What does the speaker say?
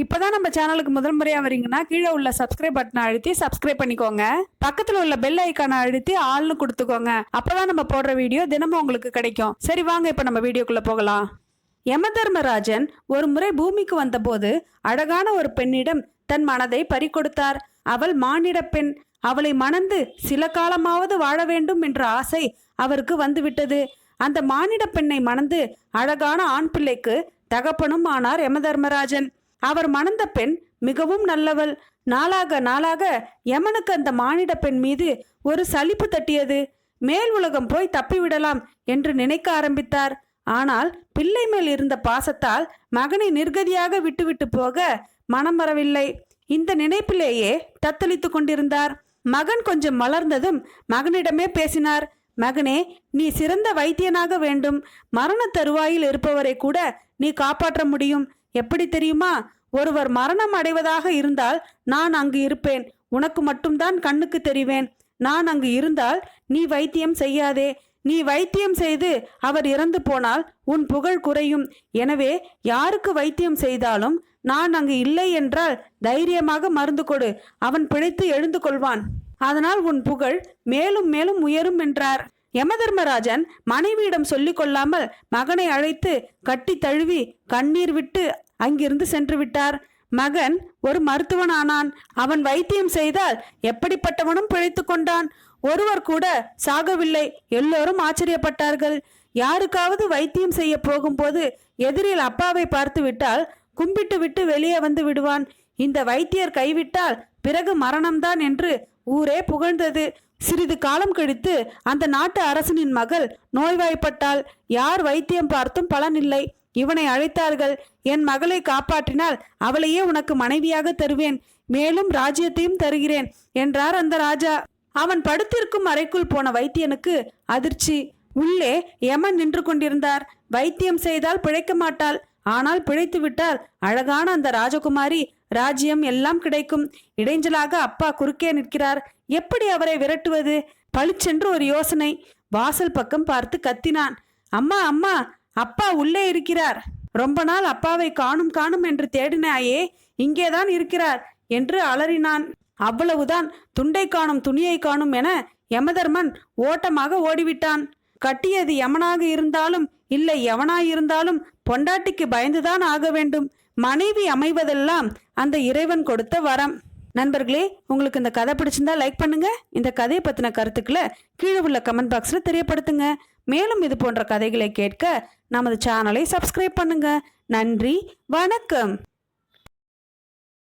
இப்போதான் நம்ம சேனலுக்கு முதல் முறையாக வரீங்கன்னா கீழே உள்ள சப்ஸ்கிரைப் பட்டனை அழுத்தி சப்ஸ்கிரைப் பண்ணிக்கோங்க. பக்கத்தில் உள்ள பெல் ஐக்கானை அழுத்தி ஆள்னு கொடுத்துக்கோங்க. அப்போதான் நம்ம போடுற வீடியோ தினமும் உங்களுக்கு கிடைக்கும். சரி வாங்க இப்போ நம்ம வீடியோக்குள்ளே போகலாம். யமதர்மராஜன் ஒரு முறை பூமிக்கு வந்தபோது அழகான ஒரு பெண்ணிடம் தன் மனதை பறிகொடுத்தார். அவள் மானிட பெண். அவளை மணந்து சில காலமாவது வாழ வேண்டும் என்ற ஆசை அவருக்கு வந்துவிட்டது. அந்த மானிட பெண்ணை மணந்து அழகான ஆண் பிள்ளைக்கு தகப்பனும் ஆனார் யமதர்மராஜன். அவர் மணந்த பெண் மிகவும் நல்லவள். நாளாக நாளாக யமனுக்கு அந்த மானிட பெண் மீது ஒரு சலிப்பு தட்டியது. மேல் உலகம் போய் தப்பிவிடலாம் என்று நினைக்க ஆரம்பித்தார். ஆனால் பிள்ளை மேல் இருந்த பாசத்தால் மகனை நிர்கதியாக விட்டுவிட்டு போக மனம் வரவில்லை. இந்த நினைப்பிலேயே தத்தளித்து கொண்டிருந்தார். மகன் கொஞ்சம் மலர்ந்ததும் மகனிடமே பேசினார். மகனே நீ சிறந்த வைத்தியனாக வேண்டும். மரண தருவாயில் இருப்பவரை கூட நீ காப்பாற்ற முடியும். எப்படி தெரியுமா? ஒருவர் மரணம் அடைவதாக இருந்தால் நான் அங்கு இருப்பேன். உனக்கு மட்டும்தான் கண்ணுக்கு தெரிவேன். நான் அங்கு இருந்தால் நீ வைத்தியம் செய்யாதே. நீ வைத்தியம் செய்து அவர் இறந்து போனால் உன் புகழ் குறையும். எனவே யாருக்கு வைத்தியம் செய்தாலும் நான் அங்கு இல்லை என்றால் தைரியமாக மருந்து கொடு. அவன் பிழைத்து எழுந்து கொள்வான். அதனால் உன் புகழ் மேலும் மேலும் உயரும் என்றார். யமதர்மராஜன் மனைவியிடம் சொல்லிக் கொள்ளாமல் மகனை அழைத்து கட்டி தழுவி கண்ணீர் விட்டு அங்கிருந்து சென்று விட்டார் மகன் ஒரு மருத்துவன் ஆனான் அவன் வைத்தியம் செய்தால் எப்படிப்பட்டவனும் பிழைத்து கொண்டான். ஒருவர் கூட சாகவில்லை. எல்லோரும் ஆச்சரியப்பட்டார்கள். யாருக்காவது வைத்தியம் செய்ய போகும்போது எதிரில் அப்பாவை பார்த்து விட்டால் கும்பிட்டு விட்டு வெளியே வந்து விடுவான். இந்த வைத்தியர் கைவிட்டால் பிறகு மரணம்தான் என்று ஊரே புகழ்ந்தது. சிறிது காலம் கழித்து அந்த நாட்டு அரசனின் மகள் நோய்வாய்ப்பட்டால் யார் வைத்தியம் பார்த்தும் பலனில்லை இவனை அழைத்தார்கள். என் மகளை காப்பாற்றினால் அவளையே உனக்கு மனைவியாக தருவேன். மேலும் ராஜ்யத்தையும் தருகிறேன் என்றார் அந்த ராஜா. அவன் படுத்திருக்கும் அறைக்குள் போன வைத்தியனுக்கு அதிர்ச்சி. உள்ளே யமன் நின்று கொண்டிருந்தார். வைத்தியம் செய்தால் பிழைக்க மாட்டாள். ஆனால் பிழைத்து விட்டால் அழகான அந்த ராஜகுமாரி ராஜ்யம் எல்லாம் கிடைக்கும். இடைஞ்சலாக அப்பா குறுக்கே நிற்கிறார். எப்படி அவரை விரட்டுவது? பளிச்சென்று ஒரு யோசனை. வாசல் பக்கம் பார்த்து கத்தினான். அம்மா அம்மா அப்பா உள்ளே இருக்கிறார். ரொம்ப நாள் அப்பாவை காணும் காணும் என்று தேடினாயே இங்கேதான் இருக்கிறார் என்று அலறினான். அவ்வளவுதான் துண்டை காணும் துணியை காணும் என யமதர்மன் ஓட்டமாக ஓடிவிட்டான். கட்டியது யமனாக இருந்தாலும் இல்லை யவனாயிருந்தாலும் பொண்டாட்டிக்கு பயந்துதான் ஆக வேண்டும். மனைவி அமைவதெல்லாம் அந்த இறைவன் கொடுத்த வரம். நண்பர்களே உங்களுக்கு இந்த கதை பிடிச்சிருந்தா லைக் பண்ணுங்க. இந்த கதையை பத்தின கருத்துக்களை கீழே உள்ள கமெண்ட் பாக்ஸ்ல தெரியப்படுத்துங்க. மேலும் இது போன்ற கதைகளை கேட்க நமது சேனலை சப்ஸ்கிரைப் பண்ணுங்க. நன்றி வணக்கம்.